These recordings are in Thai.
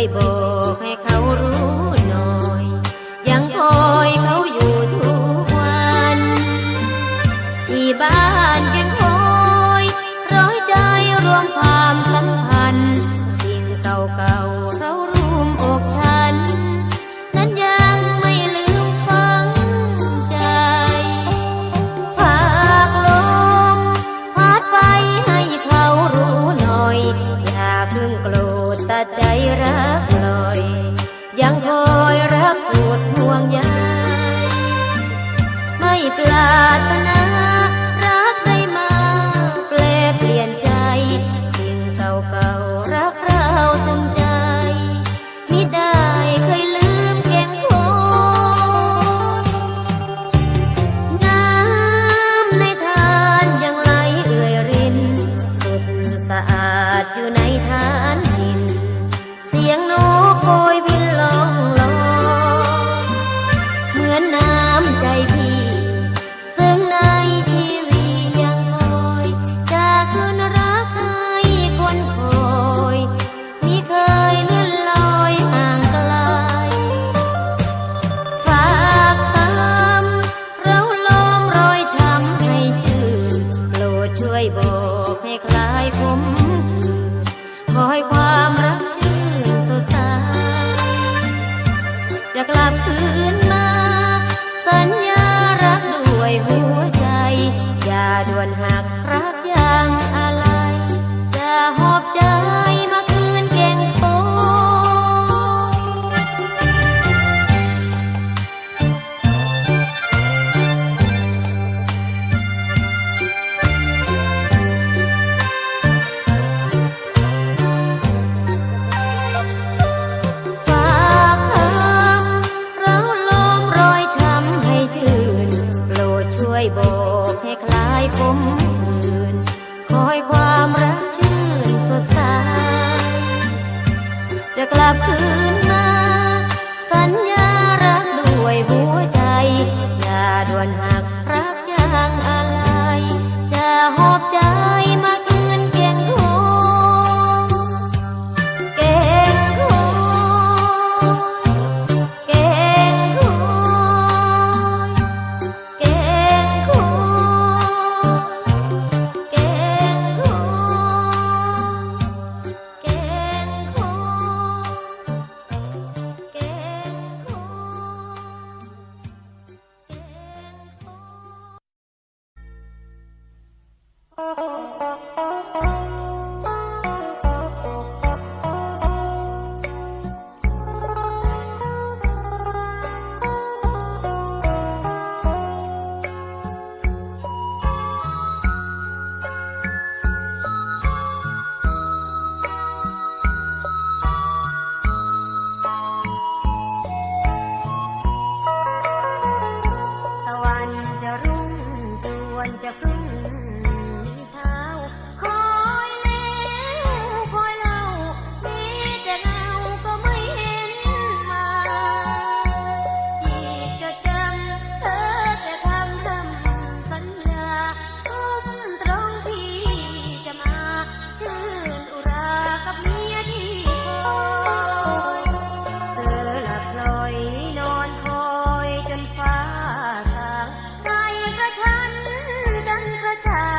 ยบอกให้เขารู้ อยรักปวดห่วงใยไม่ปลาดนา กลับคืน time.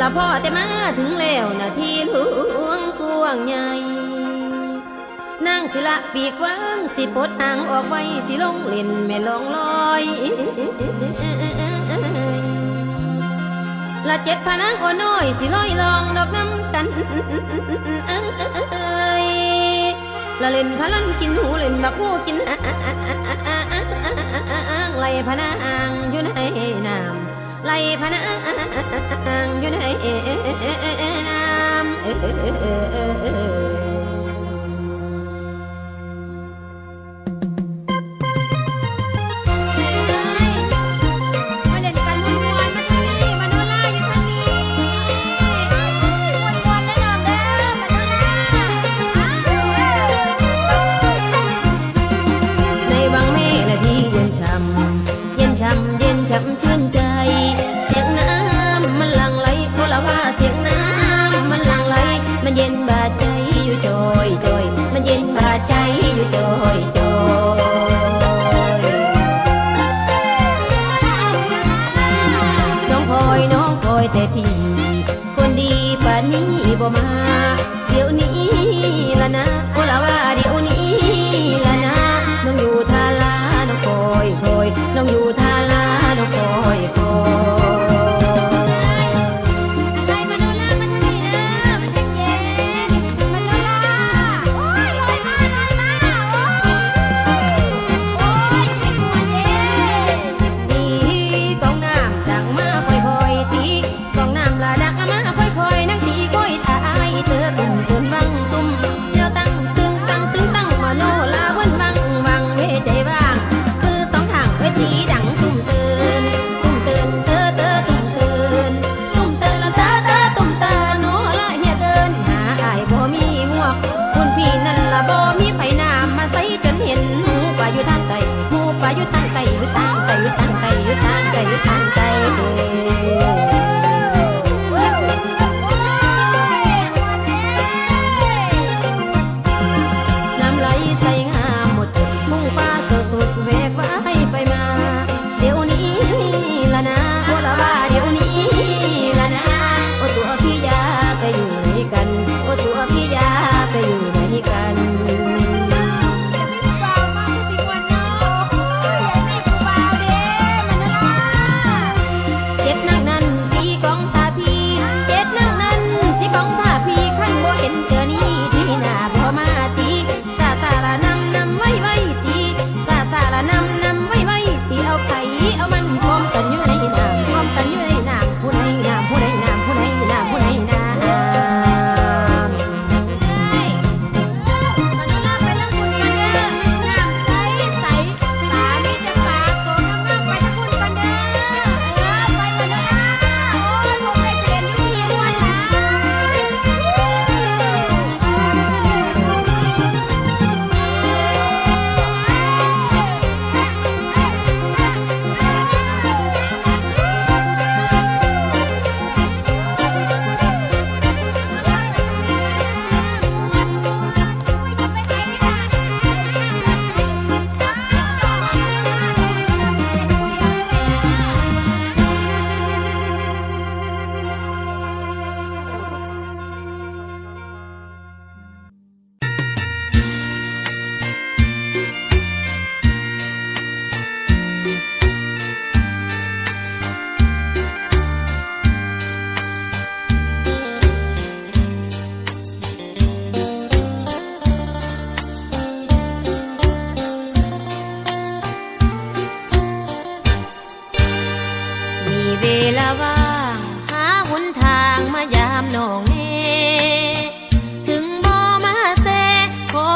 ละพ่อแต่มาถึงแล้วนาทีหลวงกวงใหญ่นั่งศิละปีกว้างสิปดทางออกไว้สิลงเล่นไม่ลองลอยละเจ็ดพนังโอน้อยสิลอยลองดอกน้ำกันละเล่นพลันกินหูเล่นมากหูกินอ่าางไหลพนางอยู่ในน้ำไหลพนางอยู่ในน้ำ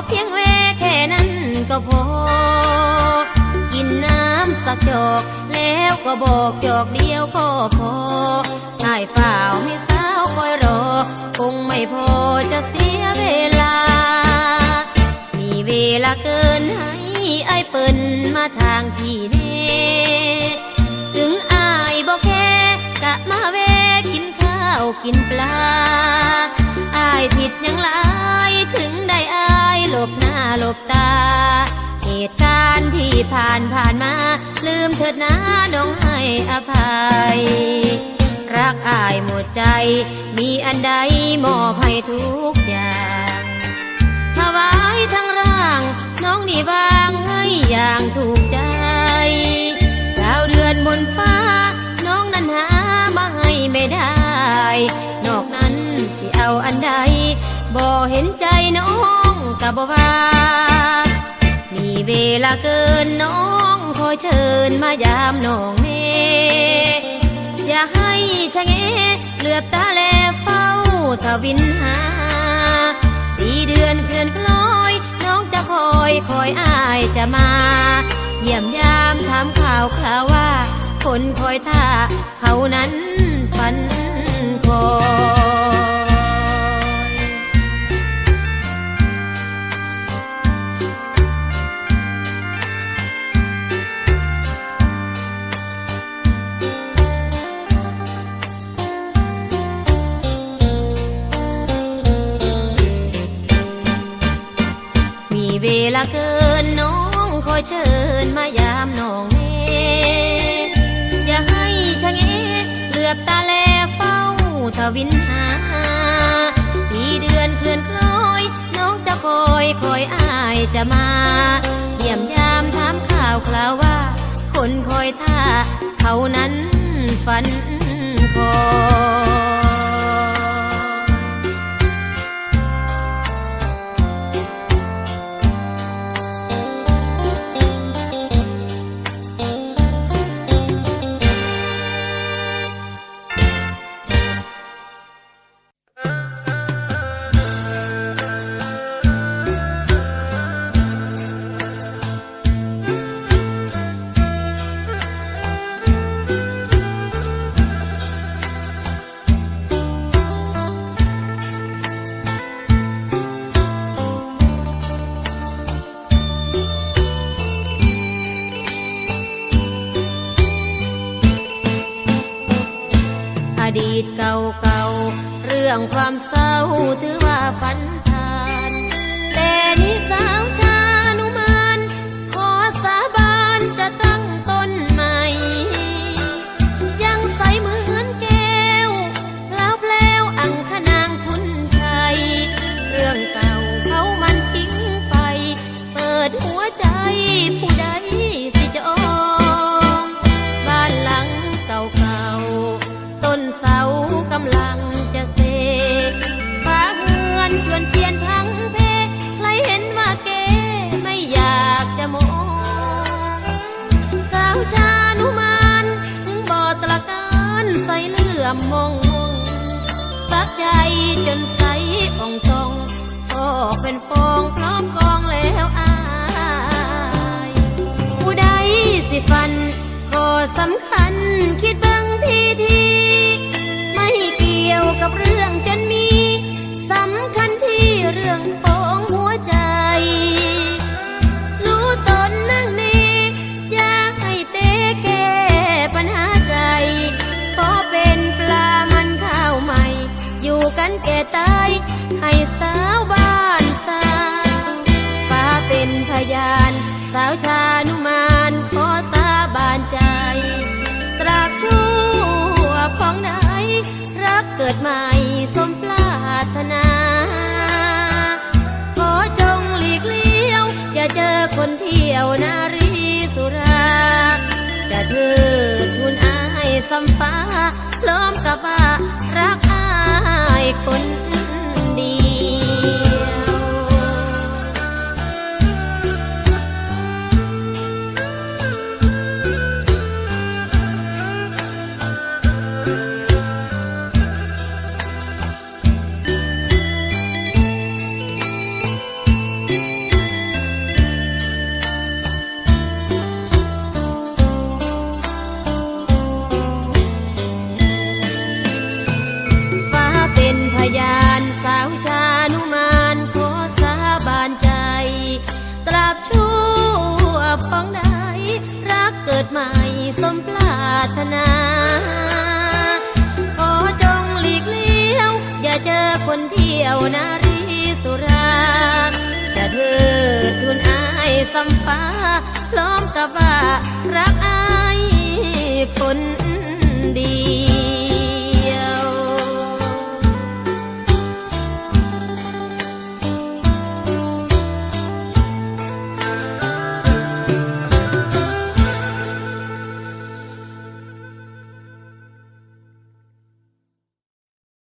เพียงแวแค่นั้นก็พอ กินน้ำสักจอก แล้วก็บอกจอกเดียวก็พอง่ายเปล่าไม่สาวคอยรอ คงไม่พอจะเสียเวลา มีเวลาเกินให้ไอ้เปิ่นมาทางที่เนถึงอายบอกแค่กะมาแวกินข้าวกินปลา ผ่านผ่านมา ลืมเถิดนะน้องให้อภัย รักอายหมดใจ มีอันใดมอบให้ทุกอย่างถวายทั้งร่าง น้องนี่บางให้อย่างถูกใจดาวเดือนบนฟ้า น้องนั้นหามาให้ไม่ได้ นอกนั้นที่เอาอันใดบ่เห็นใจน้องกับบ่ว่า เวลาเกินน้องขอเชิญมายามน้องเมอย่าให้ชะเงเหลือบตาแลเฝ้าทวินหาปีเดือนเคลื่อนคล้อย น้องจะคอยคอยอายจะมา เยี่ยมยามถามข่าวคราวว่า คนคอยท่าเขานั้นฝันคอย อยเชิญมายามนองเมอย่าให้ชะเงเหลือบตาแลเฝ้าทวินหาปีเดือนเคลื่อนคล้อย น้องจะคอยคอยอายจะมา เยี่ยมยามถามข่าวคราวว่า คนคอยท่าเขานั้นฝันคอย ฝันก็สำคัญ นารีสุราจะเธอทุนอายสัมฟ้าล้อมกับว่ารักอายคน ยวนารีสุรา จะเธอทุนอายสัมฟ้าล้อมกับว่ารักอายคน